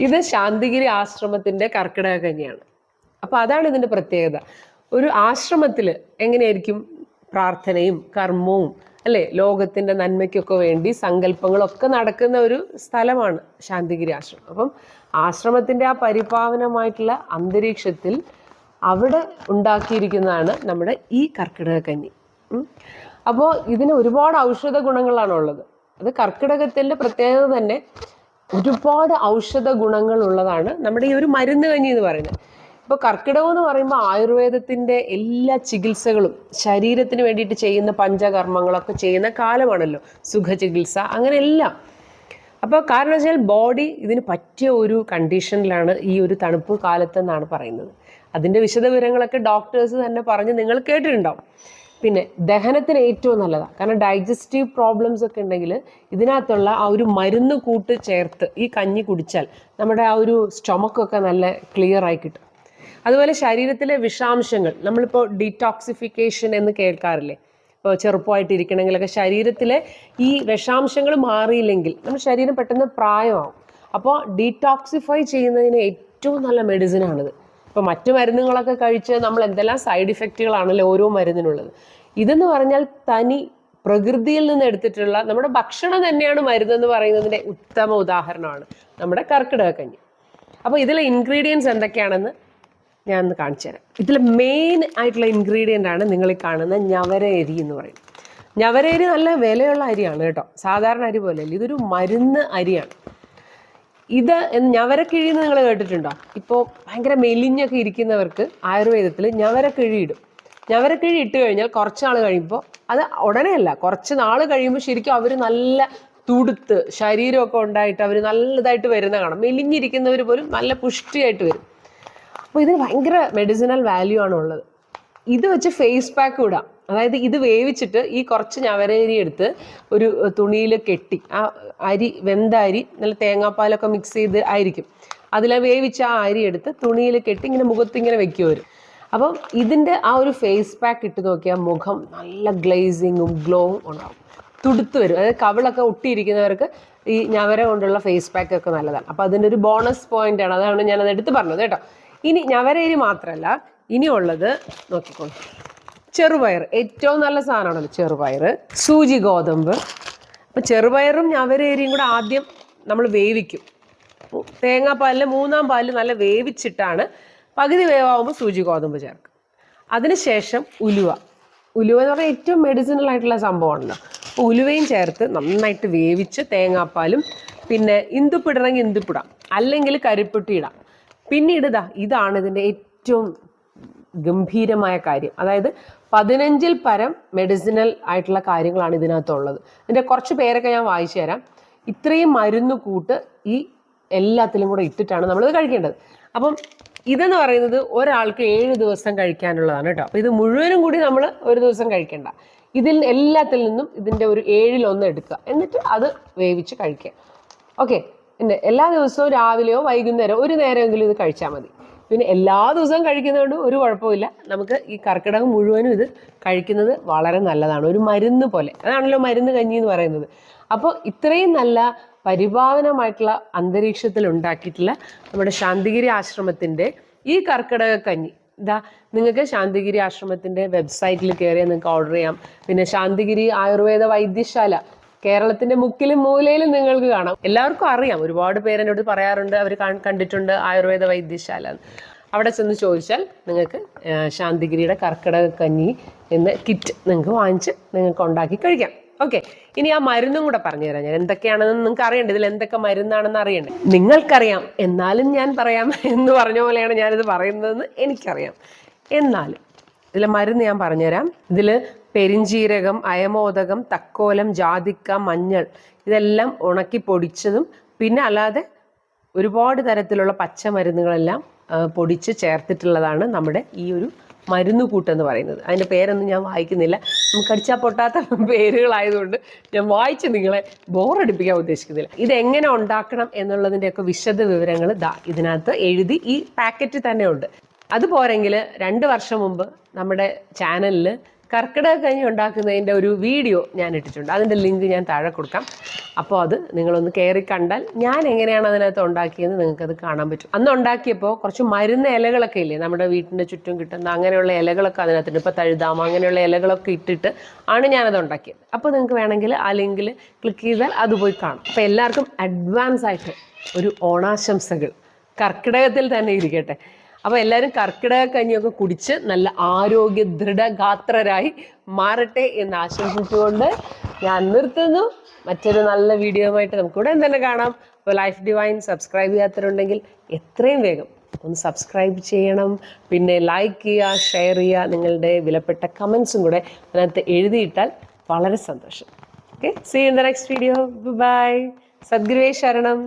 ഇത് ശാന്തിഗിരി ആശ്രമത്തിന്റെ കർക്കിടക കഞ്ഞിയാണ് അപ്പൊ അതാണ് ഇതിന്റെ പ്രത്യേകത. ഒരു ആശ്രമത്തിൽ എങ്ങനെയായിരിക്കും പ്രാർത്ഥനയും കർമ്മവും അല്ലേ? ലോകത്തിന്റെ നന്മയ്ക്കൊക്കെ വേണ്ടി സങ്കല്പങ്ങളൊക്കെ നടക്കുന്ന ഒരു സ്ഥലമാണ് ശാന്തിഗിരി ആശ്രമം. അപ്പം ആശ്രമത്തിന്റെ ആ പരിപാവനമായിട്ടുള്ള അന്തരീക്ഷത്തിൽ അവിടെ ഉണ്ടാക്കിയിരിക്കുന്നതാണ് നമ്മുടെ ഈ കർക്കിടക കഞ്ഞി അപ്പോൾ ഇതിന് ഒരുപാട് ഔഷധ ഗുണങ്ങളാണ് ഉള്ളത്. അത് കർക്കിടകത്തിന്റെ പ്രത്യേകത തന്നെ ഒരുപാട് ഔഷധ ഗുണങ്ങൾ ഉള്ളതാണ് നമ്മുടെ ഈ ഒരു മരുന്ന് കഞ്ഞി എന്ന് പറയുന്നത്. ഇപ്പോൾ കർക്കിടകം എന്ന് പറയുമ്പോൾ ആയുർവേദത്തിന്റെ എല്ലാ ചികിത്സകളും ശരീരത്തിന് വേണ്ടിയിട്ട് ചെയ്യുന്ന പഞ്ചകർമ്മങ്ങളൊക്കെ ചെയ്യുന്ന കാലമാണല്ലോ. സുഖചികിത്സ അങ്ങനെ എല്ലാം. അപ്പോൾ കാരണം വെച്ചാൽ ബോഡി ഇതിന് പറ്റിയ ഒരു കണ്ടീഷനിലാണ് ഈ ഒരു തണുപ്പ് കാലത്തെന്നാണ് പറയുന്നത്. അതിന്റെ വിശദവിവരങ്ങളൊക്കെ ഡോക്ടേഴ്സ് തന്നെ പറഞ്ഞ് നിങ്ങൾ കേട്ടിട്ടുണ്ടാവും. പിന്നെ ദഹനത്തിന് ഏറ്റവും നല്ലതാണ് കാരണം ഡൈജസ്റ്റീവ് പ്രോബ്ലംസ് ഒക്കെ ഉണ്ടെങ്കിൽ ഇതിനകത്തുള്ള ആ ഒരു മരുന്ന് കൂട്ട് ചേർത്ത് ഈ കഞ്ഞി കുടിച്ചാൽ നമ്മുടെ ആ ഒരു സ്റ്റൊമക്കൊക്കെ നല്ല ക്ലിയർ ആയി കിട്ടും. അതുപോലെ ശരീരത്തിലെ വിഷാംശങ്ങൾ നമ്മളിപ്പോൾ ഡീടോക്സിഫിക്കേഷൻ എന്ന് കേൾക്കാറില്ലേ? ഇപ്പോൾ ചെറുപ്പമായിട്ടിരിക്കണമെങ്കിലൊക്കെ ശരീരത്തിലെ ഈ വിഷാംശങ്ങൾ മാറിയില്ലെങ്കിൽ നമ്മുടെ ശരീരം പെട്ടെന്ന് പ്രായമാവും. അപ്പോൾ ഡീടോക്സിഫൈ ചെയ്യുന്നതിന് ഏറ്റവും നല്ല മെഡിസിനാണിത് ഇപ്പോൾ മറ്റു മരുന്നുകളൊക്കെ കഴിച്ച് നമ്മൾ എന്തെല്ലാം സൈഡ് ഇഫക്റ്റുകളാണല്ലോ ഓരോ മരുന്നിനുള്ളത്. ഇതെന്ന് പറഞ്ഞാൽ തനി പ്രകൃതിയിൽ നിന്ന് എടുത്തിട്ടുള്ള നമ്മുടെ ഭക്ഷണം തന്നെയാണ് മരുന്നെന്ന് പറയുന്നതിന്റെ ഉത്തമ ഉദാഹരണമാണ് നമ്മുടെ കർക്കിടക കഞ്ഞി. അപ്പോൾ ഇതിലെ ഇൻഗ്രീഡിയൻസ് എന്തൊക്കെയാണെന്ന് ഞാൻ ഒന്ന് കാണിച്ചു തരാം. ഇതിൽ മെയിൻ ആയിട്ടുള്ള ഇൻഗ്രീഡിയന്റ് ആണ് നിങ്ങൾ ഈ കാണുന്ന ഞവര എരി എന്ന് പറയുന്നത്. ഞവര അരി നല്ല വിലയുള്ള അരിയാണ് കേട്ടോ. സാധാരണ അരി പോലെയല്ല ഇതൊരു മരുന്ന് അരിയാണ്. ഇത് ഞവരക്കിഴി എന്ന് നിങ്ങൾ കേട്ടിട്ടുണ്ടോ? ഇപ്പോൾ ഭയങ്കര മെലിഞ്ഞൊക്കെ ഇരിക്കുന്നവർക്ക് ആയുർവേദത്തിൽ ഞവരക്കിഴി ഇടും. ഞവരക്കിഴി ഇട്ട് കഴിഞ്ഞാൽ കുറച്ച് നാൾ കഴിയുമ്പോൾ അത് ഉടനെ അല്ല കുറച്ച് നാൾ കഴിയുമ്പോൾ ശരിക്കും അവർ നല്ല തുടുത്ത് ശരീരമൊക്കെ ഉണ്ടായിട്ട് അവർ നല്ലതായിട്ട് വരുന്ന കാണാം. മെലിഞ്ഞിരിക്കുന്നവർ പോലും നല്ല പുഷ്ടിയായിട്ട് വരും. അപ്പോൾ ഇതിന് ഭയങ്കര മെഡിസിനൽ വാല്യൂ ആണ് ഉള്ളത്. ഇത് വെച്ച് ഫേസ് പാക്ക് ഇടാം. അതായത് ഇത് വേവിച്ചിട്ട് ഈ കുറച്ച് ഞവരരി എടുത്ത് ഒരു തുണിയിൽ കെട്ടി ആ അരി വെന്ത അരി നല്ല തേങ്ങാപ്പാലൊക്കെ മിക്സ് ചെയ്ത് ആയിരിക്കും. അതിൽ വേവിച്ച ആ അരി എടുത്ത് തുണിയിൽ കെട്ടി ഇങ്ങനെ മുഖത്ത് ഇങ്ങനെ വെക്കുക വരും അപ്പം ഇതിന്റെ ആ ഒരു ഫേസ് പാക്ക് ഇട്ട് നോക്കിയാൽ മുഖം നല്ല ഗ്ലേസിങ്ങും ഗ്ലോവും ഉണ്ടാവും. തുടുത്ത് വരും. അതായത് കവിളൊക്കെ ഒട്ടിയിരിക്കുന്നവർക്ക് ഈ ഞവര കൊണ്ടുള്ള ഫേസ് പാക്ക് ഒക്കെ നല്ലതാണ്. അപ്പോൾ അതിന്റെ ഒരു ബോണസ് പോയിന്റ് ആണ്. അതാണ് ഞാനത് എടുത്ത് പറഞ്ഞത് കേട്ടോ. ഇനി ഞവരയിൽ മാത്രമല്ല ഇനിയുള്ളത് നോക്കിക്കോളൂ ചെറുപയർ. ഏറ്റവും നല്ല സാധനമാണല്ലോ ചെറുപയർ. സൂചി ഗോതമ്പ്. അപ്പം ചെറുപയറും ഞവരേരിയും കൂടെ ആദ്യം നമ്മൾ വേവിക്കും. തേങ്ങാപ്പാലിൽ മൂന്നാം പാലിൽ നല്ല വേവിച്ചിട്ടാണ് പകുതി വേവാകുമ്പോൾ സൂചി ഗോതമ്പ് ചേർക്കും. അതിനുശേഷം ഉലുവ. ഉലുവ എന്ന് പറഞ്ഞാൽ ഏറ്റവും മെഡിസിനൽ ആയിട്ടുള്ള സംഭവമാണല്ലോ. അപ്പോൾ ഉലുവയും ചേർത്ത് നന്നായിട്ട് വേവിച്ച് തേങ്ങാപ്പാലും പിന്നെ ഇന്ദുപ്പിടണമെങ്കിൽ ഇന്ദുപ്പിടാം അല്ലെങ്കിൽ കരിപ്പൊട്ടി ഇടാം. പിന്നീട് ഇതാ ഇതാണ് ഇതിന്റെ ഏറ്റവും ഗംഭീരമായ കാര്യം. അതായത് പതിനഞ്ചിൽ പരം മെഡിസിനൽ ആയിട്ടുള്ള കാര്യങ്ങളാണ് ഇതിനകത്തുള്ളത്. ഇതിന്റെ കുറച്ച് പേരൊക്കെ ഞാൻ വായിച്ചു തരാം. ഇത്രയും മരുന്ന് കൂട്ട് ഈ എല്ലാത്തിലും കൂടെ ഇട്ടിട്ടാണ് നമ്മളിത് കഴിക്കേണ്ടത്. അപ്പം ഇതെന്ന് പറയുന്നത് ഒരാൾക്ക് ഏഴ് ദിവസം കഴിക്കാനുള്ളതാണ് കേട്ടോ. അപ്പോൾ ഇത് മുഴുവനും കൂടി നമ്മൾ ഒരു ദിവസം കഴിക്കേണ്ട. ഇതിൽ എല്ലാത്തിൽ നിന്നും ഇതിന്റെ ഒരു ഏഴിലൊന്ന് എടുക്കുക. എന്നിട്ട് അത് വേവിച്ച് കഴിക്കുക. ഓക്കെ. പിന്നെ എല്ലാ ദിവസവും രാവിലെയോ വൈകുന്നേരമോ ഒരു നേരമെങ്കിലും ഇത് കഴിച്ചാൽ മതി. പിന്നെ എല്ലാ ദിവസവും കഴിക്കുന്നതുകൊണ്ട് ഒരു കുഴപ്പമില്ല നമുക്ക് ഈ കർക്കിടകം മുഴുവനും ഇത് കഴിക്കുന്നത് വളരെ നല്ലതാണ്. ഒരു മരുന്ന് പോലെ. അതാണല്ലോ മരുന്ന് കഞ്ഞി എന്ന് പറയുന്നത്. അപ്പോൾ ഇത്രയും നല്ല പരിഭാവനമായിട്ടുള്ള അന്തരീക്ഷത്തിൽ ഉണ്ടാക്കിയിട്ടുള്ള നമ്മുടെ ശാന്തിഗിരി ആശ്രമത്തിന്റെ ഈ കർക്കിടക കഞ്ഞി. ഇതാ നിങ്ങൾക്ക് ശാന്തിഗിരി ആശ്രമത്തിന്റെ വെബ്സൈറ്റിൽ കയറിയാൽ നിങ്ങൾക്ക് ഓർഡർ ചെയ്യാം. പിന്നെ ശാന്തിഗിരി ആയുർവേദ വൈദ്യശാല കേരളത്തിന്റെ മുക്കിലും മൂലയിലും നിങ്ങൾക്ക് കാണാം. എല്ലാവർക്കും അറിയാം. ഒരുപാട് പേരെന്നോട് പറയാറുണ്ട് അവർ കണ്ടിട്ടുണ്ട് ആയുർവേദ വൈദ്യശാല. അവിടെ ചെന്ന് ചോദിച്ചാൽ നിങ്ങൾക്ക് ശാന്തിഗിരിയുടെ കർക്കിടക കഞ്ഞി എന്ന കിറ്റ് നിങ്ങൾക്ക് വാങ്ങിച്ച് നിങ്ങൾക്ക് ഉണ്ടാക്കി കഴിക്കാം. ഓക്കെ ഇനി ആ മരുന്നും കൂടെ പറഞ്ഞുതരാം ഞാൻ. എന്തൊക്കെയാണെന്ന് നിങ്ങൾക്ക് അറിയണ്ടേ? ഇതിൽ എന്തൊക്കെ മരുന്നാണെന്ന് അറിയണ്ടേ? നിങ്ങൾക്കറിയാം. എന്നാലും ഞാൻ പറയാം എന്ന് പറഞ്ഞ പോലെയാണ് ഞാനിത് പറയുന്നതെന്ന് എനിക്കറിയാം. എന്നാലും ഇതിലെ മരുന്ന് ഞാൻ പറഞ്ഞുതരാം ഇതിൽ പെരിഞ്ചീരകം അയമോദകം തക്കോലം ജാതിക്ക മഞ്ഞൾ ഇതെല്ലാം ഉണക്കി പൊടിച്ചതും പിന്നെ അല്ലാതെ ഒരുപാട് തരത്തിലുള്ള പച്ചമരുന്നുകളെല്ലാം പൊടിച്ച് ചേർത്തിട്ടുള്ളതാണ് നമ്മുടെ ഈ ഒരു മരുന്ന് കൂട്ടെന്ന് പറയുന്നത്. അതിന്റെ പേരൊന്നും ഞാൻ വായിക്കുന്നില്ല. നമുക്ക് അടിച്ചാൽ പൊട്ടാത്ത പേരുകളായതുകൊണ്ട് ഞാൻ വായിച്ച് നിങ്ങളെ ബോറടിപ്പിക്കാൻ ഉദ്ദേശിക്കുന്നില്ല. ഇതെങ്ങനെ ഉണ്ടാക്കണം എന്നുള്ളതിന്റെയൊക്കെ വിശദ വിവരങ്ങൾ ദാ ഇതിനകത്ത് എഴുതി ഈ പാക്കറ്റ് തന്നെ ഉണ്ട്. അത് രണ്ട് വർഷം മുമ്പ് നമ്മുടെ ചാനലിൽ കർക്കിടക കഞ്ഞി ഉണ്ടാക്കുന്നതിന്റെ ഒരു വീഡിയോ ഞാൻ ഇട്ടിട്ടുണ്ട്. അതിന്റെ ലിങ്ക് ഞാൻ താഴെ കൊടുക്കാം. അപ്പോൾ അത് നിങ്ങളൊന്ന് കയറി കണ്ടാൽ ഞാൻ എങ്ങനെയാണ് അതിനകത്ത് ഉണ്ടാക്കിയെന്ന് നിങ്ങൾക്കത് കാണാൻ പറ്റും. അന്ന് ഉണ്ടാക്കിയപ്പോൾ കുറച്ച് മരുന്ന് ഇലകളൊക്കെ ഇല്ലേ? നമ്മുടെ വീട്ടിന്റെ ചുറ്റും കിട്ടുന്ന അങ്ങനെയുള്ള ഇലകളൊക്കെ അതിനകത്തുണ്ട് ഇപ്പോൾ തഴുതാമ അങ്ങനെയുള്ള ഇലകളൊക്കെ ഇട്ടിട്ട് ആണ് ഞാനത് ഉണ്ടാക്കിയത്. അപ്പോൾ നിങ്ങൾക്ക് വേണമെങ്കിൽ ആ ലിങ്കിൽ ക്ലിക്ക് ചെയ്താൽ അത് പോയി കാണാം. അപ്പോൾ എല്ലാവർക്കും അഡ്വാൻസ് ആയിട്ട് ഒരു ഓണാശംസകൾ കർക്കിടകത്തിൽ തന്നെ ഇരിക്കട്ടെ. അപ്പോൾ എല്ലാവരും കർക്കിടക കഞ്ഞിയൊക്കെ കുടിച്ച് നല്ല ആരോഗ്യ ദൃഢഗാത്രരായി മാറട്ടെ എന്ന് ആശംസിച്ചുകൊണ്ട് ഞാൻ നിർത്തുന്നു. മറ്റൊരു നല്ല വീഡിയോയുമായിട്ട് നമുക്ക് ഉടൻ തന്നെ കാണാം. അപ്പോൾ ലൈഫ് ഡിവൈൻ സബ്സ്ക്രൈബ് ചെയ്യാത്തവരുണ്ടെങ്കിൽ എത്രയും വേഗം ഒന്ന് സബ്സ്ക്രൈബ് ചെയ്യണം. പിന്നെ ലൈക്ക് ചെയ്യുക ഷെയർ ചെയ്യുക നിങ്ങളുടെ വിലപ്പെട്ട കമൻസും കൂടെ അതിനകത്ത് എഴുതിയിട്ടാൽ വളരെ സന്തോഷം. Okay see in the next video bye സദ്ഗുരുവേ ശരണം.